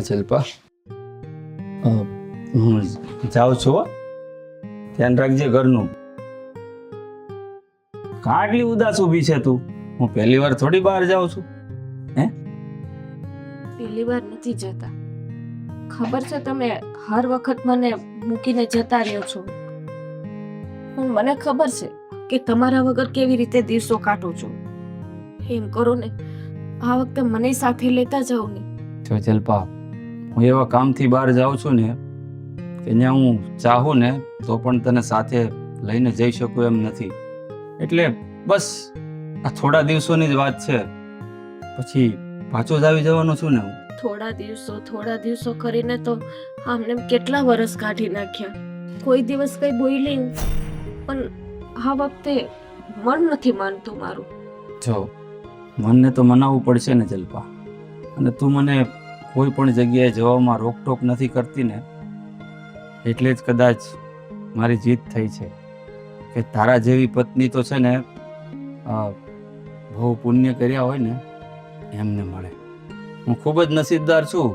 હા જલ્પા હું જાઉં છું હો. ધ્યાન રાખજે ઘરનું. કાટલી ઉદાસ ઊભી છે તું. હું પહેલી વાર થોડી બહાર જાઉં છું. હે? પહેલી વાર નથી જતા. ખબર છે તમે હર વખત મને મૂકીને જતા રહ્યો છો. પણ મને ખબર છે કે તમારા વગર કેવી રીતે દિવસો કાઢું છું. એમ કરો ને. આ વખતે મને સાથે લેતા જાઓ ને. જો જલ્પા હું એવા કામથી બહાર જાઉં છું ને કે ત્યાં હું ચાહું ને તો પણ તને સાથે લઈને જઈ શકું એમ નથી. એટલે બસ આ થોડા દિવસોની જ વાત છે. પછી પાછો જ આવી જવાનો છું ને હું. થોડા દિવસો થોડા દિવસો કરીને તો આમને કેટલા વરસ કાઢી નાખ્યા. કોઈ દિવસ કઈ બોલી પણ આ વખતે મન નથી માનતું મારું. જો મનને તો મનાવવું પડશે ને જલ્પા. અને તું મને કોઈ પણ જગ્યાએ જવામાં રોકટોક નથી કરતી ને એટલે જ કદાચ મારી જીત થઈ છે કે તારા જેવી પત્ની તો છે ને બહુ પુણ્ય કર્યા હોય ને એમને મળે. હું ખૂબ જ નસીબદાર છું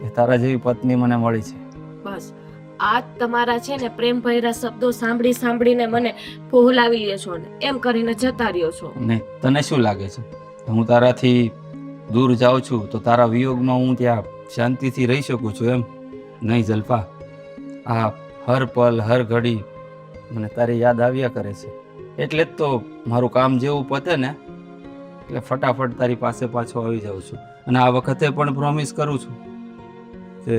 કે તારા જેવી પત્ની મને મળી છે. બસ આ તમારા છે ને પ્રેમ ભર્યા શબ્દો સાંભળી સાંભળીને મને ફોહલાવી લે છો ને એમ કરીને જતા રહ્યો છો. ને તને શું લાગે છે? હું તારાથી દૂર જાઉં છું, તો તારા વિયોગમાં હું ત્યાં શાંતિથી રહી શકું છું એમ. નહીં જલ્પા, આ હર પલ, હર ઘડી મને તારી યાદ આવ્યા કરે છે. એટલે જ તો મારું કામ જેવું પતે ને, એટલે ફટાફટ તારી પાસે પાછો આવી જાઉં છું. અને આ વખતે પણ પ્રોમિસ કરું છું કે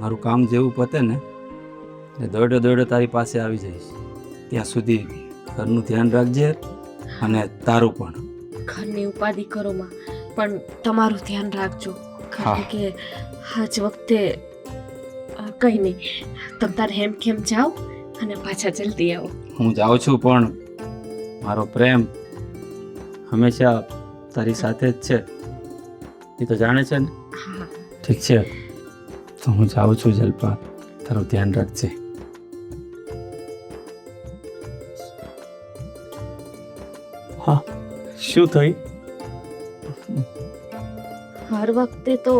મારું કામ જેવું પતે ને, એટલે દોડે દોડે તારી પાસે આવી જઈશ. ત્યાં સુધી ઘરનું ધ્યાન રાખજે અને તારું પણ. ઘરની ઉપાધિ કરો માં. પણ તમારું ધ્યાન રાખજો. કારણ કે આજ વખતે કઈ નહીં. તમ તારે હેમ કેમ જાઓ અને પાછા જલ્દી આવો. હું જાઉં છું પણ મારો પ્રેમ હંમેશા તારી સાથે જ છે. એ તો જાણે છે ને? હા. ઠીક છે. તો હું જાઉં છું જલ્પા. તારું ધ્યાન રાખજે. હા. શું થઈ? હર વખતે તો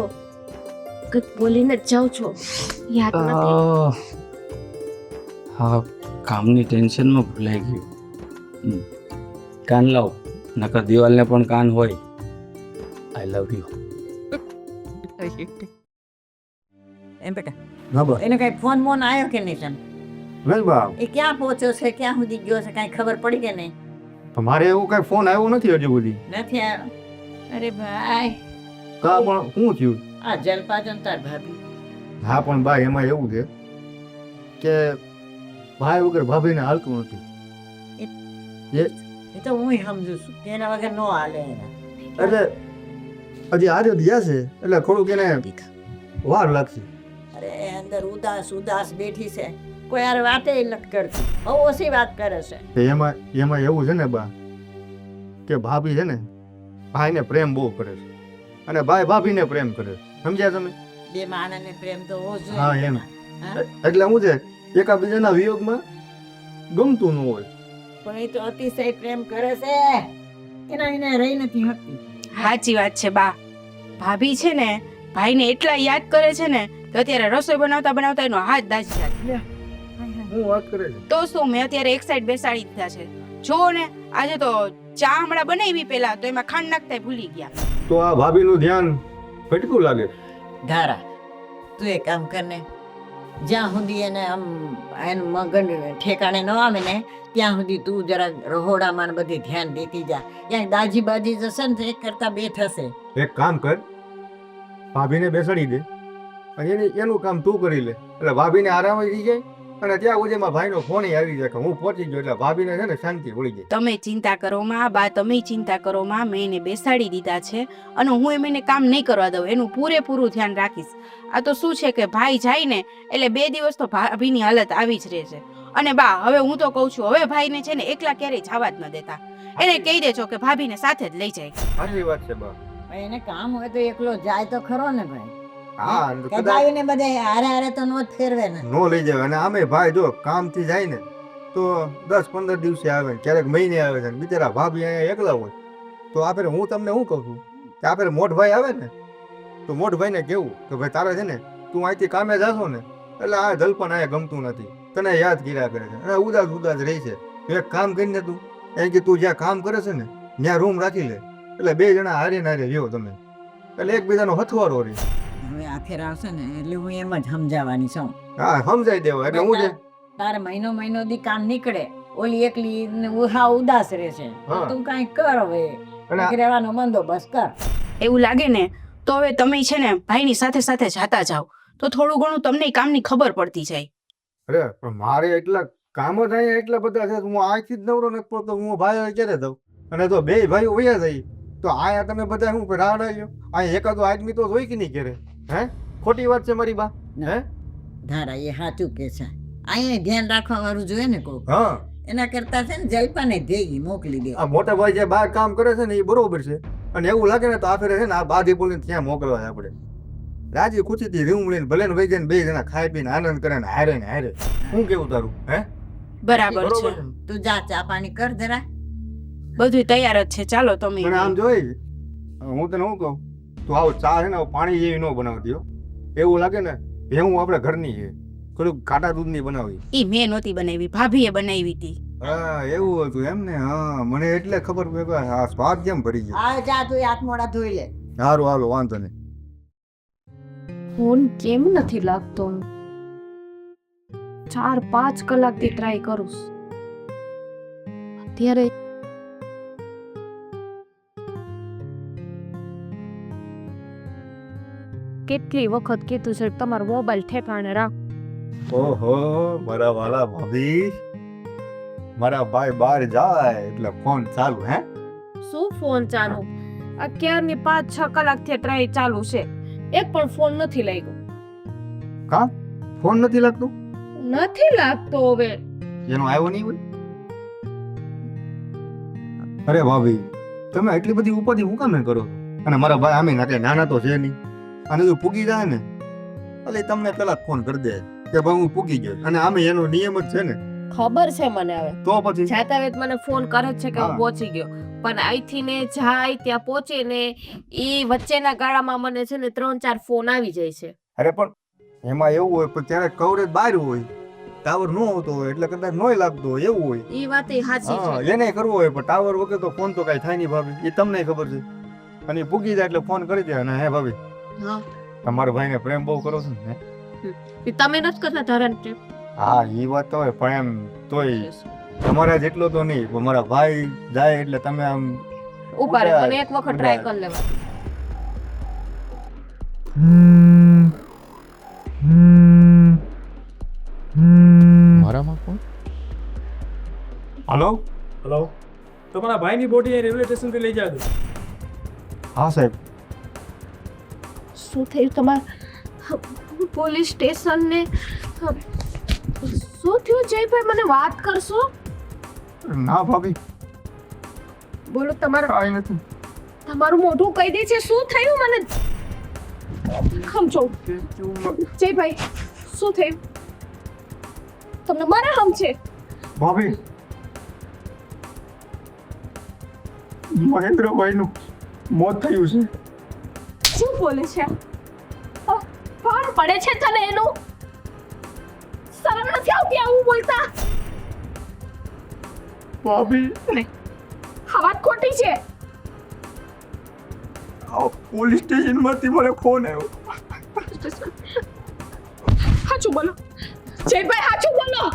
કંઈક બોલીને જ જાઉં છો. યાદ નથી. હા કામની ટેન્શનમાં ભૂલાઈ ગયું. કાન લાવ નકર દિવાલને પણ કાન હોય. આઈ લવ યુ એમ બેટા ના બા. એને કઈ ફોન મોન આવ્યો કે નહીં તને? નહીં બા. એ ક્યાં પહોંચ્યો છે ક્યાં સુધી ગયો છે કાંઈ ખબર પડી કે નહીં? પણ મારે એવું કઈ ફોન આવ્યો નથી હજુ સુધી? નથી આવ્યો. અરે ભાઈ. કા પણ શું થયું? આ જલપાજન તાર ભાભી. હા પણ ભાઈ એમાં એવું છે કે ભાઈ વગર ભાભીને હાલતું નથી. એ તો હું સમજુ છું. કે એના વગર નો હાલે એના. એટલે હજી આજે ગયા છે એટલે થોડુંક એને વાર લાગશે. અરે અંદર ઉદાસ ઉદાસ બેઠી છે. કોઈ યાર વાતે નથી કરતી. બહુ ઓછી વાત કરે છે. એમાં એમાં એવું છે ને બા કે ભાભી છે ને ભાઈને પ્રેમ બહુ કરે છે. અને ભાઈ ભાભીને પ્રેમ કરે છે. સમજ્યા તમે? બે માણસને પ્રેમ તો હોવો જ હા, એમ. એટલે હું છે એકાબીજાના વિયોગમાં ગમતું ન હોય. પણ એ તો અતિશય પ્રેમ કરે છે. એના એને રહી નથી હકતી સાચી વાત છે બા. ભાભી છે ને ભાઈને એટલા યાદ કરે છે ને તો અત્યારે રસોઈ બનાવતા બનાવતા એનો હાથ દાજી જાય. હું વાત કરે તો શું મેં અત્યારે એક સાઈડ બેસાડી દીધા છે. જો ને આજે તો ચા હમણાં બનાવી પેલા તો એમાં ખાંડ નાખતા ભૂલી ગયા. તો આ ભાભીનું ધ્યાન ભટકું લાગે? ધારા તું એક કામ કરને જ્યાં સુધી એને આમ એનું મગન ઠેકાણે ન આવે ને ત્યાં સુધી તું જરા રહોડામાં ને બધી ધ્યાન દેતી જા. ત્યાં દાજી બાજી જશે ને તો એક કરતા બે થશે. એક કામ કર ભાભીને બેસાડી દે અને એનું કામ તું કરી લે. એટલે ભાભીને આરામ થઈ જાય અને ત્યાં સુધીમાં ભાઈનો ફોન આવી જાય કે હું પહોંચી ગયો એટલે ભાભીને છે ને શાંતિ મળી જાય તમે ચિંતા કરો માં બા તમે ચિંતા કરો માં મેં એને બેસાડી દીધા છે અને હું એમ એને કામ નહીં કરવા દઉં એનું પૂરેપૂરું ધ્યાન રાખીશ. આ તો શું છે કે ભાઈ જાય ને એટલે બે દિવસ તો ભાભીની હાલત આવી જ રહે છે. અને બા હવે હું તો કહું છું હવે ભાઈને છે ને એકલા ક્યારેય જવા જ ન દેતા. એને કહી દેજો કે ભાભીને સાથે જ લઈ જાય. સાચી વાત છે બા. એને કામ હોય તો એકલો જાય તો ખરો ને ભાઈ. હા કે બધે હારે હારે તો નો ફેરવે ને. નો લઈ જાય. અને આમે ભાઈ જો કામથી જાય ને તો દસ પંદર દિવસે આવે ક્યારેક મહિને આવે છે. ને બિચારા ભાભી અહીંયા એકલા હોય. તો આપણે હું તમને શું કહું છું? કે આપણે મોટભાઈ આવે ને તો મોટ ભાઈને કેવું કે ભાઈ તારે છે ને તું અહીંથી કામે જાશો ને એટલે આ જલપણ આ ગમતું નથી. તને યાદ કર્યા કરે છે. અને ઉદાસ ઉદાસ રહી છે. એક કામ કરીને તું એમ કે તું જ્યાં કામ કરે છે ને ત્યાં રૂમ રાખી લે. એટલે બે જણા હારે હારે રહ્યો તમે. એટલે એકબીજાનો હથવારો રહે. હવે આ ફેર આવશે ને એટલે હું એમ જ સમજાવવાની છું. હા સમજાઈ દેવો એટલે હું જે તારે મહિનો મહિનો દી કામ નીકળે ઓલી એકલી ને ઉહા ઉદાસ રહેશે. તો હા. તું કઈ કર હવે. અને આ- રહેવાનો બંદોબસ્ત કર. એવું લાગે ને તો હવે તમે છે ને ભાઈની સાથે સાથે જાતા જાઓ. તો થોડું ઘણું તમને કામની ખબર પડતી જાય. અરે પણ મારે એટલા કામ જ અહીંયા એટલા બધા છે હું આથી જ નવરો નથી પડતો હું ભાઈ ક્યારે દઉં? અને તો બે ભાઈઓ વયા થઈ તો આયા તમે બધા હું રાડ આવ્યો અહીંયા એકાદો આદમી તો હોય કે નહીં કરે હે? ખોટી વાત છે મારી બા. હે? ધારા એ સાચું કે છે. અહીંયા ધ્યાન રાખવા વાળું જોઈએ ને કોક. હા. એના કરતા છે ને જલપાને ધેગી મોકલી દે. આ મોટા ભાઈ જે બહાર કામ કરે છે ને એ બરોબર છે. અને એવું લાગે ને તો આ ફેરે છે ને આ બાધી બોલીને ત્યાં મોકલવા આપણે. રાજી ખુશીથી રીમ લઈને ભલે ને વહી જાય બે જણા ખાઈ પીને આનંદ કરે ને હારે ને હારે. શું કેવું તારું? હે? બરાબર છે? તું જા ચા પાણી કર જરા બધું તૈયાર જ છે. ચાલો તમે મને આમ જોઈ હું તને શું કહું? તું આવો ચા છે ને પાણી જેવી ન બનાવતી એવું લાગે ને ભેહું આપણે ઘરની છે. થોડુંક ખાટા દૂધની બનાવી. ઈ મેં નહોતી બનાવી ભાભીએ બનાવી હતી. હા એવું હતું એમ ને? હા મને એટલે ખબર પડી કે આ સ્વાદ કેમ ભરી ગયો? આ જા તું હાથ મોડા ધોઈ લે. સારું હાલો વાંધો નહીં. ફોન કેમ નથી લાગતો? ચાર પાંચ કલાકથી ટ્રાય કરું અત્યારે કેટલી વખત કીધું છે તમારો મોબાઈલ ઠેકાણે રાખ. ઓહો મારા વાલા ભાભી. મારા ભાઈ બહાર જાય એટલે ફોન ચાલુ હે? શું ફોન ચાલુ? અત્યારની પાંચ છ કલાકથી ટ્રાય ચાલુ છે? એક પણ ફોન નથી લાગ્યો. કા? ફોન નથી લાગતો? નથી લાગતો હવે. એનો આવ્યો નહીં હોય? અરે ભાભી તમે એટલી બધી ઉપાધિ હું કામ કરો અને મારા ભાઈ આમે નાખે નાના તો છે નહીં. અને જો પૂગી જાય ને એટલે તમને પેલા ફોન કરી દે કે ભાઈ હું પૂગી ગયો. અને આમે એનો નિયમ જ છે ને. ખબર છે મને હવે. તો પછી? જાતા વેત મને ફોન કરે છે કે હું પહોંચી ગયો. પણ અહીંથી ને જાય ત્યાં પહોંચે ને એ વચ્ચેના ગાળામાં મને છે ને ત્રણ ચાર ફોન આવી જાય છે. અરે પણ એમાં એવું હોય પણ ત્યારે કવરેજ બહાર હોય ટાવર નો હોતો હોય એટલે કદાચ નોય લાગતો હોય એવું હોય. એ વાત સાચી છે. એને કરવો હોય પણ ટાવર વગર તો ફોન તો કઈ થાય નહીં ભાભી. એ તમને ખબર છે. અને પૂગી જાય એટલે ફોન કરી દે અને હે ભાભી. તમારા ભાઈને પ્રેમ બહુ કરો છો ને એ તમે નથી કરતા ધરણ ટ્રીપ હા એ વાત તો હોય પણ એમ તોય તમારા જેટલો તો નહીં પણ મારા ભાઈ જાય એટલે તમે આમ ઊભા રહે એક વખત ટ્રાય કરી લેવા મારામાં કોણ? હલો? હલો. તમારા ભાઈની બોડી રેલવે રેલવે સ્ટેશનથી લઈ જાજો. હા સાહેબ. શું થયું? તમારા પોલીસ સ્ટેશન ને શું થયું જયભાઈ? મને વાત કરશો? ના ભાભી. બોલો તમારા કાંઈ નથી. તમારું મોઢું કહી દે છે. શું થયું મને? સમજો જયભાઈ શું થયું? તમને મારા હમ છે? ભાભી. મહેન્દ્રભાઈનું મોત થયું છે. શું બોલે છે? અ, પડે છે તને એનું? શરમ નથી આવતી આવું બોલતા? ભાભી. આ વાત ખોટી છે. પોલીસ સ્ટેશનમાંથી મને ફોન આવ્યો. સાચું બોલો. જયભાઈ સાચું બોલો.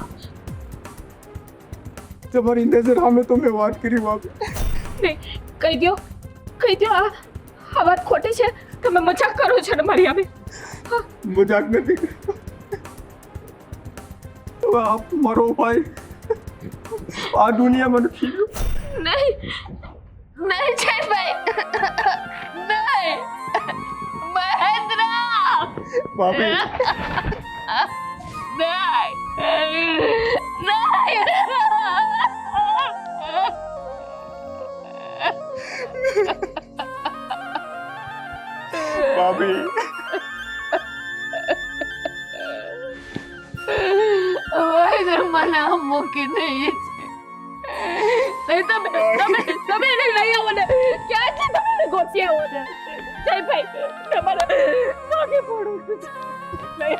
તમારી નજર સામે તો મેં વાત કરી ભાભી. નહીં કહી દો કહી દો આ વાત ખોટી છે. તમે મજાક કરો છો ને મારી આવે મજાક નથી. કરતો. હવે આપ મારો ભાઈ. આ દુનિયામાં નથી. નહીં. નહીં જયભાઈ. નહીં. મહેન્દ્ર. ભાભી ભાભી. મહેન્દ્ર મને આમ મૂકી નહીં નહીં તમે તમે તમે એને લઈ આવો ને. ક્યાંથી તમે એને ગોત આવો ને? જય ભાઈ. તમારા પગે પડું ભાઈ.